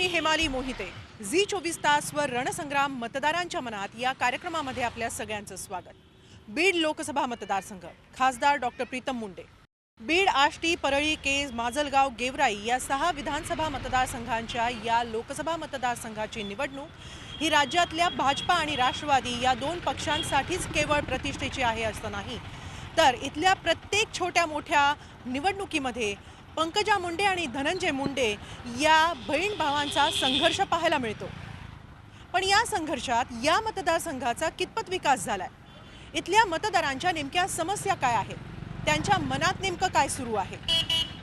मी Hemali Mohite. Zee चोवीस तासवर रणसंग्राम मतदारांच्या मनात या कार्यक्रमामध्ये आपल्या सगळ्यांचं स्वागत. बीड लोकसभा मतदारसंघ खासदार डॉक्टर प्रीतम मुंडे. बीड आष्टी परळी केज माजलगाव गेवराई या सहा विधानसभा मतदारसंघांच्या या लोकसभा मतदारसंघाची निवडणूक ही राज्यातल्या भाजपा आणि राष्ट्रवादी या दोन पक्षांसाठीच केवळ प्रतिष्ठेची आहे असं नाही तर इथल्या प्रत्येक छोट्या मोठ्या निवडणुकीमध्ये पंकजा मुंडे आणि धनंजय मुंडे या बहीण भावांचा संघर्ष पाहायला मिळतो. पण या संघर्षात या मतदारसंघाचा कितपत विकास झालाय? इथल्या मतदारांच्या नेमक्या समस्या काय आहेत? त्यांच्या मनात नेमकं काय सुरू आहे?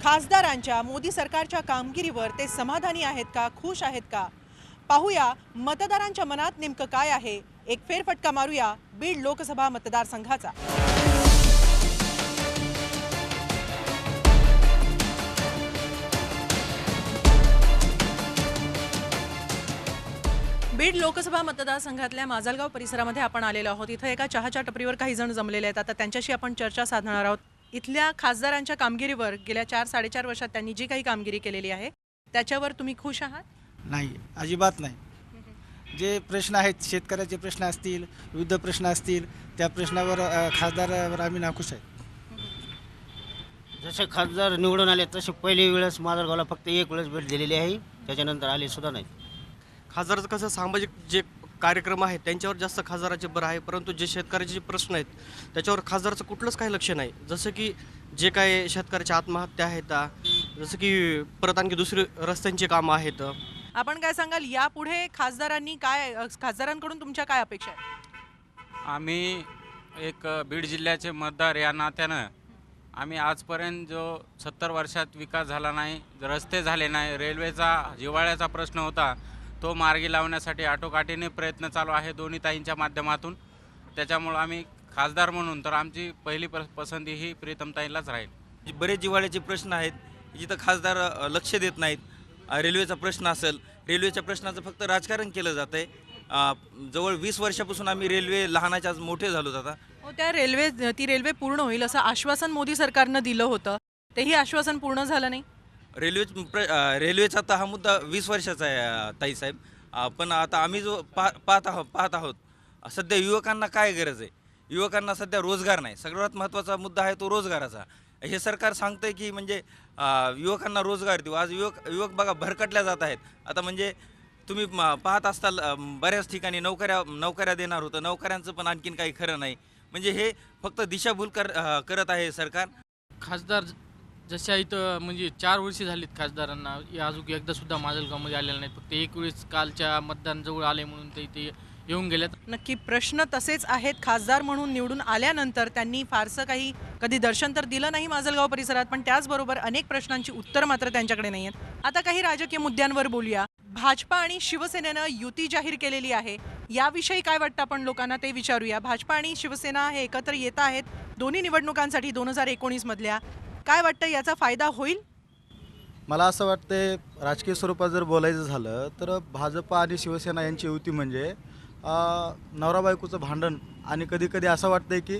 खासदारांच्या मोदी सरकारच्या कामगिरीवर ते समाधानी आहेत का खुश आहेत का? पाहूया मतदारांच्या मनात नेमकं काय आहे? एक फेरफटका मारूया बीड लोकसभा मतदारसंघाचा. बीड लोकसभा मतदारसंघातल्या माजलगाव परिसरामध्ये आपण आलेलो आहोत. इथं एका चहाच्या टपरीवर काही जण जमलेले आहेत. आता त्यांच्याशी आपण चर्चा साधणार आहोत. इथल्या खासदारांच्या कामगिरीवर गेल्या चार साडेचार वर्षात त्यांनी जी काही कामगिरी केलेली आहे त्याच्यावर तुम्ही खुश आहात? नाही अजिबात नाही. जे प्रश्न आहेत शेतकऱ्याचे प्रश्न असतील विविध प्रश्न असतील त्या प्रश्नावर खासदारावर आम्ही नाखुश आहे. जसे खासदार निवडून आले तसे पहिली वेळेस माजलगावला फक्त एक वेळेस भेट दिलेली आहे. त्याच्यानंतर आले सुद्धा नाही खासदाराचं कसं सामाजिक जे कार्यक्रम आहेत त्यांच्यावर जास्त खासदाराचे बरं आहे परंतु जे शेतकऱ्याचे जे प्रश्न आहेत त्याच्यावर खासदाराचं कुठलंच काही लक्ष नाही. जसं की जे काय शेतकऱ्याच्या आत्महत्या आहेत जसं की परत आणखी दुसरी रस्त्यांची कामं आहेत. आपण काय सांगाल यापुढे खासदारांनी काय खासदारांकडून तुमच्या काय अपेक्षा आहेत? आम्ही एक बीड जिल्ह्याचे मतदार या नात्यानं आम्ही आजपर्यंत जो सत्तर वर्षात विकास झाला नाही रस्ते झाले नाही रेल्वेचा जिव्हाळ्याचा प्रश्न होता तो मार्गी लावण्यासाठी आटोकाटीने प्रयत्न चालू आहे दोन्ही ताईंच्या माध्यमातून. त्याच्यामुळं आम्ही खासदार म्हणून तर आमची पहिली प पसंती ही प्रीतमताईंलाच राहील. बरेच जिव्हाळ्याचे प्रश्न आहेत जिथं खासदार लक्ष देत नाहीत रेल्वेचा प्रश्न असेल रेल्वेच्या प्रश्नाचं फक्त राजकारण केलं जात आहे जवळ वीस वर्षापासून आम्ही रेल्वे लहानाच्या आज मोठे झालो आता हो त्या रेल्वे ती रेल्वे पूर्ण होईल असं आश्वासन मोदी सरकारनं दिलं होतं. तेही आश्वासन पूर्ण झालं नाही. रेल्वे प्र रेल्वेचा तर हा मुद्दा वीस वर्षाचा आहे ताईसाहेब पण आता आम्ही जो पा पाहत आहोत पाहत आहोत सध्या युवकांना काय गरज आहे? युवकांना सध्या रोजगार नाही. सगळ्यात महत्त्वाचा मुद्दा आहे तो रोजगाराचा. हे सरकार सांगतंय की म्हणजे युवकांना रोजगार देऊ. आज युवक युवक बघा भरकटल्या जात आहेत. आता म्हणजे तुम्ही पाहत असताल बऱ्याच ठिकाणी नोकऱ्या नोकऱ्या देणार होतं. नोकऱ्यांचं पण आणखीन काही खरं नाही. म्हणजे हे फक्त दिशाभूल कर करत आहे सरकार. खासदार जशा इथं म्हणजे चार वर्षे झालीत खासदारांना या अजून एकदा सुद्धा माजलगावमध्ये आलेला नाहीत. फक्त एक वेळेस कालच्या मतदान जवळ आले म्हणून ते इथे येऊन गेल्यात नक्की प्रश्न तसेच आहेत. खासदार म्हणून निवडून आल्यानंतर त्यांनी फारसं काही कधी दर्शन तर दिलं नाही माजलगाव परिसरात पण त्याचबरोबर अनेक प्रश्नांची उत्तर मात्र त्यांच्याकडे नाही आहेत. आता काही राजकीय मुद्द्यांवर बोलूया. भाजपा आणि शिवसेनेनं युती जाहीर केलेली आहे. याविषयी काय वाटतं आपण लोकांना ते विचारूया. भाजपा आणि शिवसेना हे एकत्र येत आहेत. दोन्ही निवडणुकांसाठी दोन हजार एकोणीसमधल्या काय वाटतं याचा फायदा होईल? मला असं वाटते राजकीय स्वरूपात जर बोलायचं झालं तर भाजप आणि शिवसेना यांची युती म्हणजे नवरा बायकोचं भांडण. आणि कधी कधी असं वाटतंय की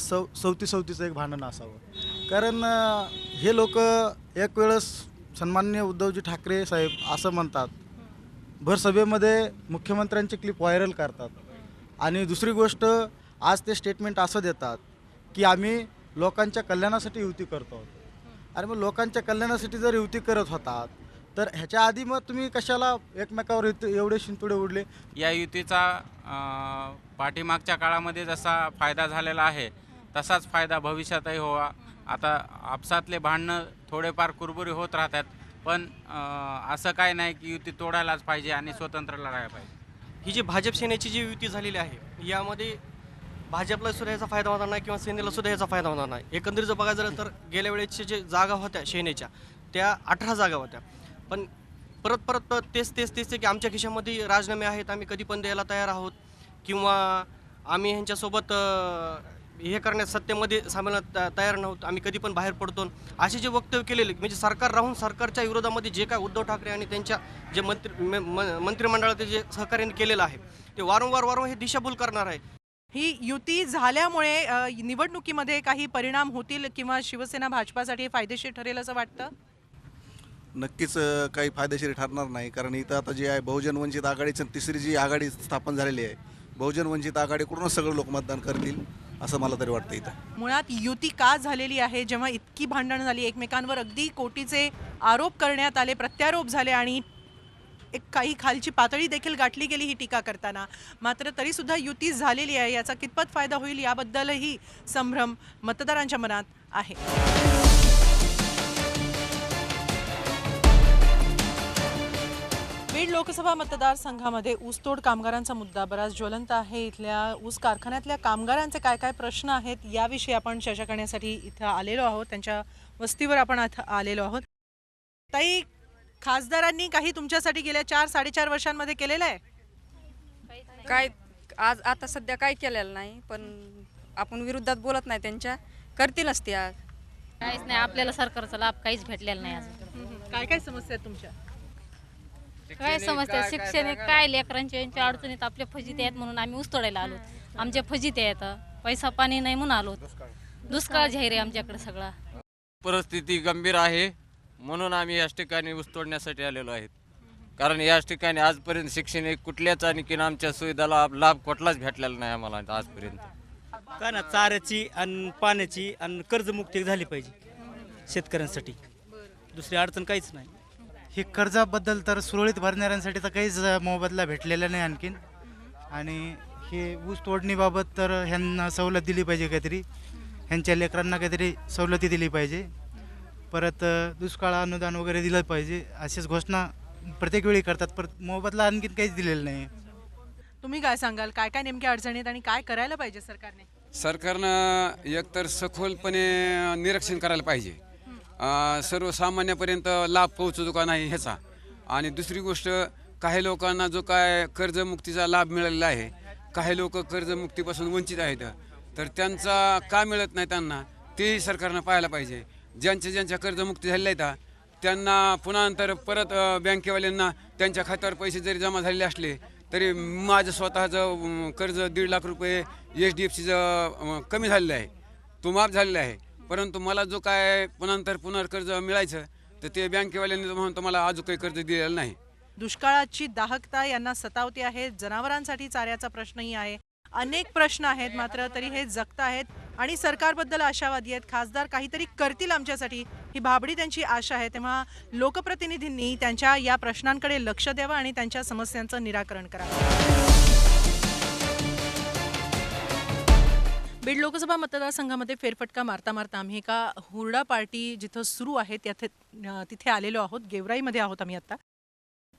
सव सवती सवतीचं एक भांडण असावं. कारण हे लोक एक वेळेस सन्माननीय उद्धवजी ठाकरे साहेब असं म्हणतात भर सभेमध्ये मुख्यमंत्र्यांची क्लिप व्हायरल करतात. आणि दुसरी गोष्ट आज ते स्टेटमेंट असं देतात की आम्ही लोकांच्या कल्याणासाठी युती करतो आणि मग लोकांच्या कल्याणासाठी जर युती करत होतात तर ह्याच्या आधी मग तुम्ही कशाला एकमेकावर इथे एवढे शिंतोडे उडले? या युतीचा पाठीमागच्या काळामध्ये जसा फायदा झालेला आहे तसाच फायदा भविष्यातही व्हावा आता आपसातले भांडणं थोडेफार कुरबुरी होत राहतात पण असं काय नाही की युती तोडायलाच पाहिजे आणि स्वतंत्र लढायला पाहिजे. ही जी भाजप सेनेची जी युती झालेली आहे यामध्ये भाजपला सुद्धा याचा फायदा होणार नाही किंवा सेनेला सुद्धा याचा फायदा होणार नाही. एकंदरीत जर बघायचं झालं तर गेल्या वेळेच्या जे जागा होत्या सेनेच्या त्या अठरा जागा होत्या. पण परत परत परत तेच तेच तेच ते की आमच्या खिशामध्ये राजीनामे आहेत आम्ही कधी पण द्यायला तयार आहोत. किंवा आम्ही ह्यांच्यासोबत हे करण्यात सत्तेमध्ये सामील तयार नव्हतो. आम्ही कधी पण बाहेर पडतो. असे जे वक्तव्य केलेले म्हणजे सरकार राहून सरकारच्या विरोधामध्ये जे काय उद्धव ठाकरे आणि त्यांच्या जे मंत्री म- मंत्रिमंडळाचे जे सहकार्याने केलेलं आहे ते वारंवार वारंवार हे दिशाभूल करणार आहे. ही युती झाल्यामुळे निवडणुकीमध्ये काही परिणाम होतील किंवा शिवसेना भाजपासाठी फायदेशीर ठरेल असं वाटतं? नक्कीच काही फायदेशीर ठरणार नाही. कारण इथं आता जी आहे बहुजन वंचित आघाडीची तिसरी जी आघाडी स्थापन झालेली आहे बहुजन वंचित आघाडीकडूनच सगळे लोक मतदान करतील असं मला तरी वाटतं इथं. मुळात युती का झालेली आहे? जेव्हा इतकी भांडणं झाली एकमेकांवर अगदी कोटीचे आरोप करण्यात आले प्रत्यारोप झाले आणि एक काही खालची पातळी देखील गाठली गेली ही टीका करताना. मात्र तरीसुद्धा युती झालेली आहे याचा कितपत फायदा होईल याबद्दलही संभ्रम मतदारांच्या मनात आहे. बीड लोकसभा मतदारसंघामध्ये ऊसतोड कामगारांचा मुद्दा. बराच ज्वलंत आहे इथल्या ऊस कारखान्यातल्या कामगारांचे काय काय प्रश्न आहेत याविषयी आपण चर्चा करण्यासाठी इथं आलेलो आहोत. त्यांच्या वस्तीवर आपण आलेलो आहोत. ताई खासदारांनी काही तुमच्यासाठी गेल्या चार साडेचार वर्षांमध्ये केलेलं आहे? काय आज आता सध्या काय केलेलं नाही पण आपण विरोधात बोलत नाही त्यांच्या करतीलच ते आज. काहीच नाही आपल्याला सरकारचा लाभ काहीच भेटलेला नाही अजून. काय काय समस्या आहेत तुमच्या? काय समजते शिक्षण काय लेकरांच्या यांच्या अडचणीत आपल्या फजित आहेत म्हणून आम्ही ऊस तोडायला आलो आमच्या फजित आहेत पैसा पाणी नाही म्हणून आलो दुष्काळ जाहीर आहे आमच्याकडे सगळा. परिस्थिती गंभीर आहे. म्हणून आम्ही याच ठिकाणी ऊस तोडण्यासाठी आलेलो आहेत. कारण याच ठिकाणी आजपर्यंत शैक्षणिक कुठल्याच आणखीन आमच्या सुविधाला लाभ कुठलाच भेटलेला नाही आम्हाला आजपर्यंत. काय ना चाऱ्याची आणि पाण्याची आणि कर्जमुक्ती झाली पाहिजे शेतकऱ्यांसाठी. दुसरी अडचण काहीच नाही. हे कर्जाबद्दल तर सुरळीत भरणाऱ्यांसाठी तर काहीच मोबदला भेटलेला नाही आणखीन. आणि हे ऊस तोडणीबाबत तर ह्यांना सवलत दिली पाहिजे काहीतरी. ह्यांच्या लेकरांना काहीतरी सवलती दिली पाहिजे. परत दुष्काळ अनुदान वगैरे दिलं पाहिजे अशीच घोषणा प्रत्येक वेळी करतात. परत मोबदला आणखीन काहीच दिलेलं नाही तुम्ही काय सांगाल? काय काय नेमक्या अडचणीत आणि काय करायला पाहिजे सरकारने? सरकारनं एकतर सखोलपणे निरीक्षण करायला पाहिजे. अं, सर्वसामान्यापर्यंत लाभ पोहोचतो का नाही ह्याचा. आणि दुसरी गोष्ट काही लोकांना जो काय कर्जमुक्तीचा लाभ मिळालेला आहे काही लोक कर्जमुक्तीपासून वंचित आहेत तर त्यांचा का मिळत नाही त्यांना तेही सरकारनं पाहायला पाहिजे. ज्यांच्या ज्यांच्या कर्जमुक्ती झालेल्या आहेत त्यांना पुन्हा नंतर परत बँकेवाल्यांना त्यांच्या खात्यावर पैसे जरी जमा झालेले असले तरी माझं स्वतःचं कर्ज दीड लाख रुपये एच डी एफ सीचं कमी झालेलं आहे. तो माफ झालेला आहे. परंतु मला जो काय पुन्हा नंतर पुनर्कर्ज मिळायचं तर ते बँकेवाल्यांनी म्हणतो मला अजून काही कर्ज दिलेलं नाही. दुष्काळाची दाहकता यांना सतावते आहे. जनावरांसाठी चाऱ्याचा प्रश्नही आहे. अनेक प्रश्न आहेत मात्र तरी हे जगत आहेत आणि सरकारबद्दल आशावादी आहेत. खासदार काहीतरी करतील आमच्यासाठी ही भाबडी त्यांची आशा आहे. तेव्हा लोकप्रतिनिधींनी त्यांच्या या प्रश्नांकडे लक्ष द्यावं आणि त्यांच्या समस्यांचं निराकरण करावं. बीड लोकसभा मतदारसंघामध्ये फेरफटका मारता मारता आम्ही एका हुरडा पार्टी जिथं सुरू आहे त्याथे तिथे आलेलो आहोत. गेवराईमध्ये आहोत आम्ही आता.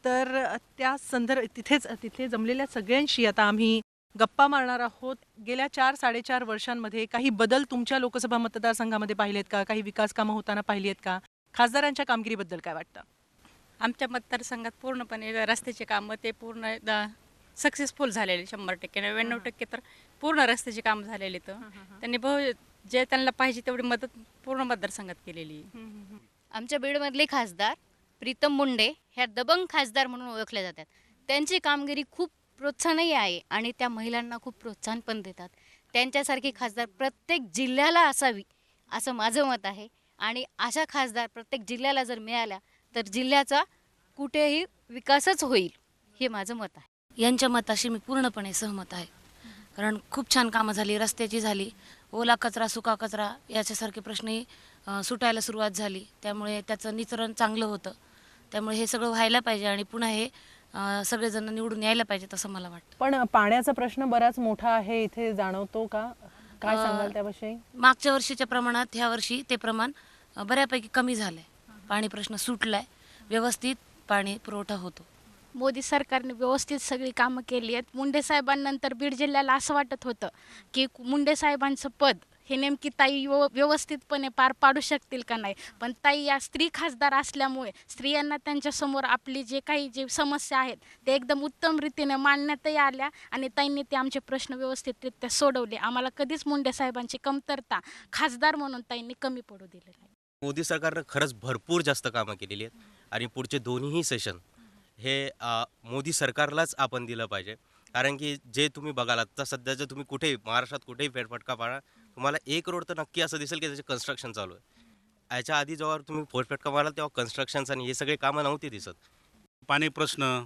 तर त्या संदर्भ तिथेच तिथे जमलेल्या सगळ्यांशी आता आम्ही गप्पा मारणार आहोत. गेल्या चार साडेचार वर्षांमध्ये काही बदल तुमच्या लोकसभा मतदारसंघामध्ये पाहिलेत का? काही विकास कामं होताना पाहिली आहेत का? खासदारांच्या कामगिरीबद्दल काय वाटतं? आमच्या मतदारसंघात पूर्णपणे रस्त्याचे कामं ते पूर्ण सक्सेसफुल झालेले शंभर टक्के. नव्याण्णव टक्के तर पूर्ण रस्त्याची कामं झालेली तर. त्यांनी बहु जे त्यांना पाहिजे तेवढी मदत पूर्ण मतदारसंघात केलेली. आमच्या बीडमधले खासदार प्रीतम मुंडे ह्या दबंग खासदार म्हणून ओळखले जातात. त्यांची कामगिरी खूप प्रोत्साहनही आहे आणि त्या महिलांना खूप प्रोत्साहन पण देतात. त्यांच्यासारखी खासदार प्रत्येक जिल्ह्याला असावी असं माझं मत आहे. आणि अशा खासदार प्रत्येक जिल्ह्याला जर मिळाल्या तर जिल्ह्याचा कुठेही विकासच होईल हे माझं मत आहे. यांच्या मताशी मी पूर्णपणे सहमत आहे. कारण खूप छान कामं झाली रस्त्याची झाली ओला कचरा सुका कचरा याच्यासारखे प्रश्नही सुटायला सुरुवात झाली. त्यामुळे त्याचं निचरण चांगलं होतं. त्यामुळे हे सगळं व्हायला पाहिजे आणि पुन्हा हे सगळेजण निवडून यायला पाहिजेत असं मला वाटतं. पण पाण्याचा प्रश्न बराच मोठा आहे इथे जाणवतो का? काय सांगाल त्याविषयी? मागच्या वर्षीच्या प्रमाणात ह्या वर्षी ते प्रमाण बऱ्यापैकी कमी झालं आहे पाणी प्रश्न सुटलाय. व्यवस्थित पाणी पुरवठा होतो. मोदी सरकारने व्यवस्थित सगळी कामं केली आहेत. मुंडे साहेबांनंतर बीड जिल्ह्याला असं वाटत होतं की मुंडे साहेबांचं पद हे नेमकी ताई व्यव व्यवस्थितपणे पार पाडू शकतील का नाही? पण ताई या स्त्री खासदार असल्यामुळे स्त्रियांना त्यांच्यासमोर आपली जे काही जे समस्या आहेत ते एकदम उत्तम रीतीने मांडण्यातही आल्या आणि ताईंनी ते आमचे प्रश्न व्यवस्थितरित्या सोडवले. आम्हाला कधीच मुंडे साहेबांची कमतरता खासदार म्हणून ताईंनी कमी पडू दिले नाही मोदी सरकारनं खरंच भरपूर जास्त कामं केलेली आहेत आणि पुढचे दोन्हीही सेशन हे मोदी सरकारलाच आपण दिलं पाहिजे. कारण की जे तुम्ही बघाल आत्ता सध्याचं तुम्ही कुठेही महाराष्ट्रात कुठेही फेरफटका पाडा तुम्हाला एक रोड तर नक्की असं दिसेल की त्याचे कन्स्ट्रक्शन चालू आहे. याच्या आधी जेव्हा तुम्ही फोरफेटका माराल तेव्हा कन्स्ट्रक्शन्स आणि हे सगळे कामं नव्हते दिसत. पाणी प्रश्न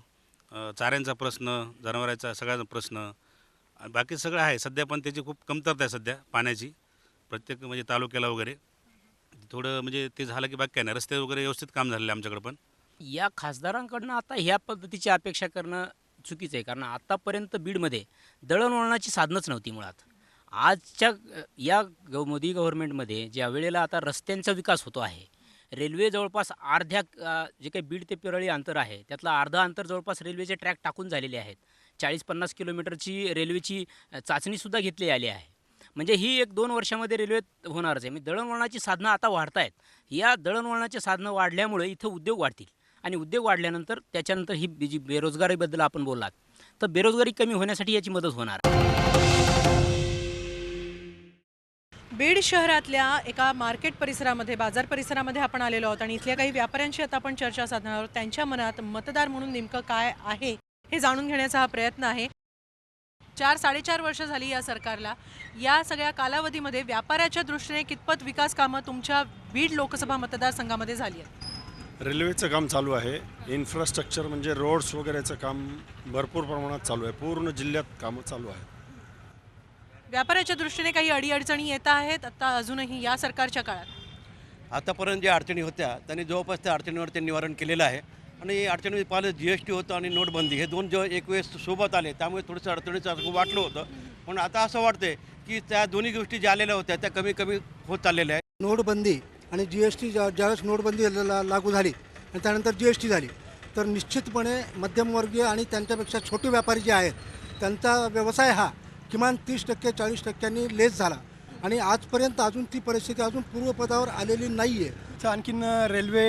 अ, चाऱ्यांचा प्रश्न जनावरांचा सगळ्यांचा प्रश्न आणि बाकी सगळं आहे. सध्या पण त्याची खूप कमतरता आहे सध्या पाण्याची प्रत्येक म्हणजे तालुक्याला वगैरे. थोडं म्हणजे ते झालं की बाकी काय नाही रस्ते वगैरे व्यवस्थित काम झालेलं आहे आमच्याकडे पण. या खासदारांकडनं आता ह्या पद्धतीची अपेक्षा करणं चुकीचं आहे. कारण आतापर्यंत बीडमध्ये दळणवळणाची साधनच नव्हती मुळात. आजच्या या ग मोदी गव्हर्नमेंटमध्ये ज्या वेळेला आता रस्त्यांचा विकास होतो आहे रेल्वे जवळपास अर्ध्या जे काही बीड ते पिरळी अंतर आहे त्यातलं अर्धं अंतर जवळपास रेल्वेचे ट्रॅक टाकून झालेले आहेत. चाळीस पन्नास किलोमीटरची रेल्वेची चाचणीसुद्धा घेतली आली आहे. म्हणजे ही एक दोन वर्षामध्ये रेल्वेत होणारच आहे. म्हणजे दळणवळणाची साधनं आता वाढत आहेत या दळणवळणाची साधनं वाढल्यामुळे इथं उद्योग वाढतील. आणि उद्योग वाढल्यानंतर त्याच्यानंतर ही जी बेरोजगारीबद्दल आपण बोललात तर बेरोजगारी कमी होण्यासाठी याची मदत होणार. बीड शहरातल्या एका मार्केट परिसरामध्ये बाजार परिसरामध्ये आपण आलेलो आहोत आणि इथल्या काही व्यापाऱ्यांशी आता आपण चर्चा साधणार आहोत. त्यांच्या मनात मतदार म्हणून नेमकं काय आहे हे जाणून घेण्याचा हा प्रयत्न आहे. चार साडेचार वर्ष झाली या सरकारला. या सगळ्या कालावधीमध्ये व्यापाऱ्याच्या दृष्टीने कितपत विकास कामं तुमच्या बीड लोकसभा मतदारसंघामध्ये झाली आहेत? रेल्वेचं काम चालू आहे. इन्फ्रास्ट्रक्चर म्हणजे रोड्स वगैरेचं काम भरपूर प्रमाणात चालू आहे. पूर्ण जिल्ह्यात कामं चालू आहेत. व्यापाऱ्याच्या दृष्टीने काही अडीअडचणी येत आहेत आता अजूनही या सरकारच्या काळात? आतापर्यंत ज्या अडचणी होत्या त्यांनी जवळपास त्या अडचणीवर ते निवारण केलेलं आहे. आणि अडचणी पाहिलं जी एस टी होतं आणि नोटबंदी हे दोन जेव्हा एक वेळेस सोबत आले त्यामुळे थोडंसं अडचणीचं असं वाटलं होतं. पण आता असं वाटतंय की त्या दोन्ही गोष्टी ज्या आलेल्या होत्या त्या कमी कमी होत चाललेल्या आहेत. नोटबंदी आणि जी एस टी ज्या ज्यावेळेस नोटबंदी ला- लागू झाली आणि त्यानंतर जी एस टी झाली तर निश्चितपणे मध्यमवर्गीय आणि त्यांच्यापेक्षा छोटे व्यापारी जे आहेत त्यांचा व्यवसाय हा किमान तीस टक्के चाळीस टक्क्यांनी लेस झाला. आणि आजपर्यंत अजून ती परिस्थिती अजून पूर्वपदावर आलेली नाही आहे तर आणखीन रेल्वे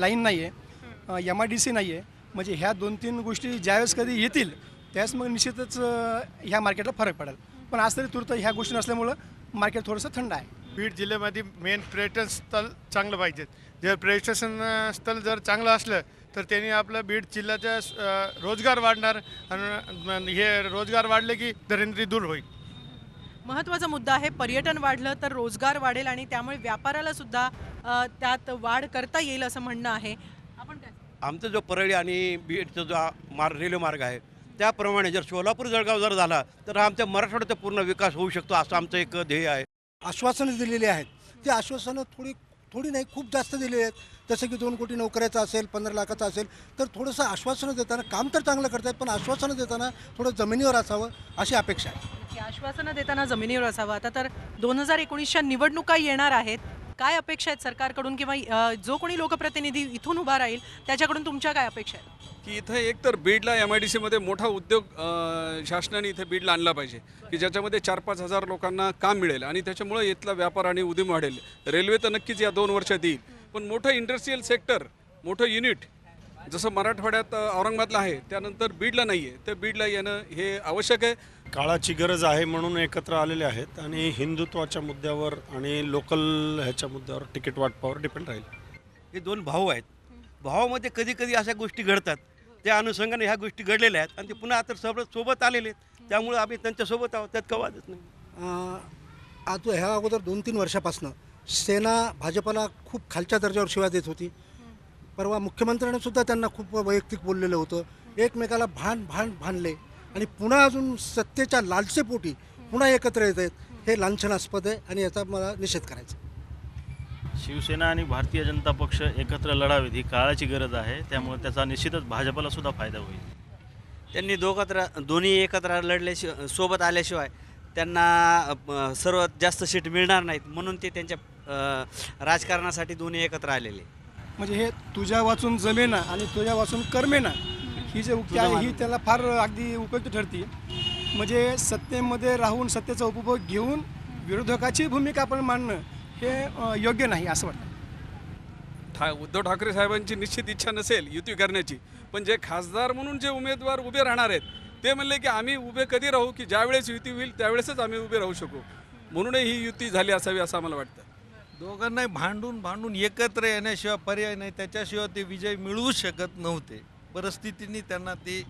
लाईन नाही आहे एम आय डी सी नाही आहे म्हणजे ह्या दोन तीन गोष्टी ज्यावेळेस कधी येतील त्यावेळेस मग निश्चितच ह्या मार्केटला फरक पडेल. पण आज तरी तुर्त ह्या गोष्टी नसल्यामुळं मार्केट थोडंसं थंड आहे. बीड जिल्ह्यामध्ये मेन पर्यटन स्थळ चांगलं पाहिजे. जर पर्यटन स्थळ जर चांगलं असलं तर त्यांनी आपलं बीड जिल्ह्याच्या अ, रोजगार वाढणार आणि हे रोजगार वाढले की दरिद्री दूर होईल. महत्त्वाचा मुद्दा आहे पर्यटन वाढलं तर रोजगार वाढेल आणि त्यामुळे व्यापाराला सुद्धा त्यात वाढ करता येईल असं म्हणणं आहे. आपण काय आमचा जो परळी आणि बीडचा जो हा मार रेल्वे मार्ग आहे त्याप्रमाणे जर सोलापूर जळगाव जर झाला तर आमच्या मराठवाड्याचा पूर्ण विकास होऊ शकतो असं आमचं एक ध्येय आहे. आश्वासनं दिलेली आहेत. ती आश्वासनं थोडी थोडी नाही खूप जास्त दिलेली आहेत. जसं की दोन कोटी नोकऱ्याचं असेल पंधरा लाखाचं असेल तर थोडंसं आश्वासनं देताना काम तर चांगलं करतायत पण आश्वासनं देताना थोडं जमिनीवर असावं अशी अपेक्षा आहे. की आश्वासनं देताना जमिनीवर असावं. आता तर दोन हजार एकोणीसच्या निवडणुका येणार आहेत. काय अपेक्षा आहेत सरकारकडून? किंवा जो कोणी लोकप्रतिनिधी इथून उभा राहील त्याच्याकडून तुमच्या काय अपेक्षा आहेत? की इथं एक तर बीडला एम आय डी सीमध्ये मोठा उद्योग शासनाने इथे बीडला आणला पाहिजे की ज्याच्यामध्ये चार पाच हजार लोकांना काम मिळेल आणि त्याच्यामुळे इथला व्यापार आणि उद्यम वाढेल. रेल्वे तर नक्कीच या दोन वर्षात येईल पण मोठं इंडस्ट्रीयल सेक्टर मोठं युनिट जसं मराठवाड्यात औरंगाबादला आहे त्यानंतर बीडला नाही आहे तर बीडला येणं हे आवश्यक आहे. काळाची गरज आहे म्हणून एकत्र आलेले आहेत आणि हिंदुत्वाच्या मुद्द्यावर आणि लोकल ह्याच्या मुद्द्यावर तिकीट वाटपावर डिपेंड राहील. हे दोन भाऊ आहेत. भावामध्ये कधी कधी अशा गोष्टी घडतात त्या अनुषंगाने ह्या गोष्टी घडलेल्या आहेत. आणि ते पुन्हा आता सर्व सोबत आलेले आहेत. त्यामुळे आम्ही त्यांच्यासोबत आहोत. त्यात कवादच नाही. आता ह्या अगोदर दोन तीन वर्षापासून सेना भाजपला खूप खालच्या दर्जावर शिवाय देत होती. परवा मुख्यमंत्र्याने सुद्धा त्यांना खूप वैयक्तिक बोललेलं होतं. एकमेकाला भांड भांड भांडले आणि पुन्हा अजून सत्तेच्या लालसेपोटी पुन्हा एकत्र येत आहेत. हे लांछनास्पद आहे आणि याचा मला निषेध करायचा शिवसेना आणि भारतीय जनता पक्ष एकत्र लढावेत ही काळाची गरज आहे. त्यामुळे त्याचा निश्चितच भाजपला सुद्धा फायदा होईल. त्यांनी दोघत्र दोन्ही एकत्र लढल्याशिवाय सोबत आल्याशिवाय त्यांना सर्वात जास्त सीट मिळणार नाहीत. म्हणून ते त्यांच्या राजकारणासाठी दोन्ही एकत्र आलेले. म्हणजे हे तुझ्या वाचून जमेना आणि तुझ्या वाचून करमेना ही जे उक्ती आहे ही त्याला फार अगदी उपयुक्त ठरते. म्हणजे सत्तेमध्ये राहून सत्तेचा उपभोग घेऊन विरोधकाची भूमिका आपण मांडणं हे योग्य नाही असं वाटतं. ठा उद्धव ठाकरे साहेबांची निश्चित इच्छा नसेल युती करण्याची. पण जे खासदार म्हणून जे उमेदवार उभे राहणार आहेत ते म्हणले की आम्ही उभे कधी राहू की ज्यावेळेस युती होईल त्यावेळेसच आम्ही उभे राहू शकू. म्हणूनही ही युती झाली असावी असं आम्हाला वाटतं. दोघांनाही भांडून भांडून एकत्र येण्याशिवाय पर्याय नाही. त्याच्याशिवाय ते विजय मिळवू शकत नव्हते. परिस्थितीने त्यांना ती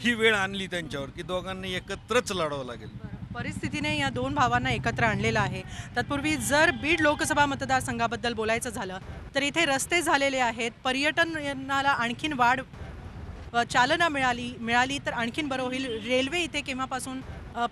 ही वेळ आणली त्यांच्यावर की दोघांनी एकत्रच लढावं लागेल. परिस्थितीने या दोन भावांना एकत्र आणलेलं आहे. तत्पूर्वी जर बीड लोकसभा मतदारसंघाबद्दल बोलायचं झालं तर इथे रस्ते झालेले आहेत. पर्यटनाला आणखीन वाढ चालना मिळाली मिळाली तर आणखीन बरं होईल. रेल्वे इथे केव्हापासून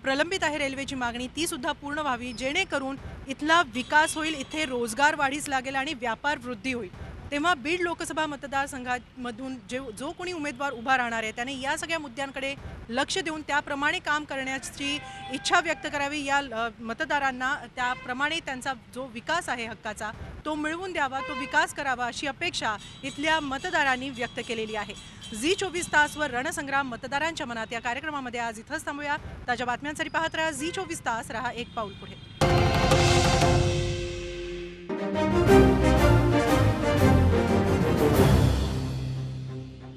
प्रलंबित आहे रेल्वेची मागणी ती सुद्धा पूर्ण व्हावी जेणेकरून इथला विकास होईल इथे रोजगार वाढीस लागेल आणि व्यापार वृद्धी होईल. तेव्हा बीड लोकसभा मतदारसंघामधून जे जो कोणी उमेदवार उभा राहणार आहे त्याने या सगळ्या मुद्द्यांकडे लक्ष देऊन त्याप्रमाणे काम करण्याची इच्छा व्यक्त करावी. या मतदारांना त्याप्रमाणे त्यांचा जो विकास आहे हक्काचा तो मिळवून द्यावा तो विकास करावा अशी अपेक्षा इथल्या मतदारांनी व्यक्त केलेली आहे. झी चोवीस तासवर रणसंग्राम मतदारांच्या मनात या कार्यक्रमामध्ये आज इथंच थांबूया. ताज्या बातम्यांसाठी पाहत राहा झी चोवीस तास रहा एक पाऊल पुढे.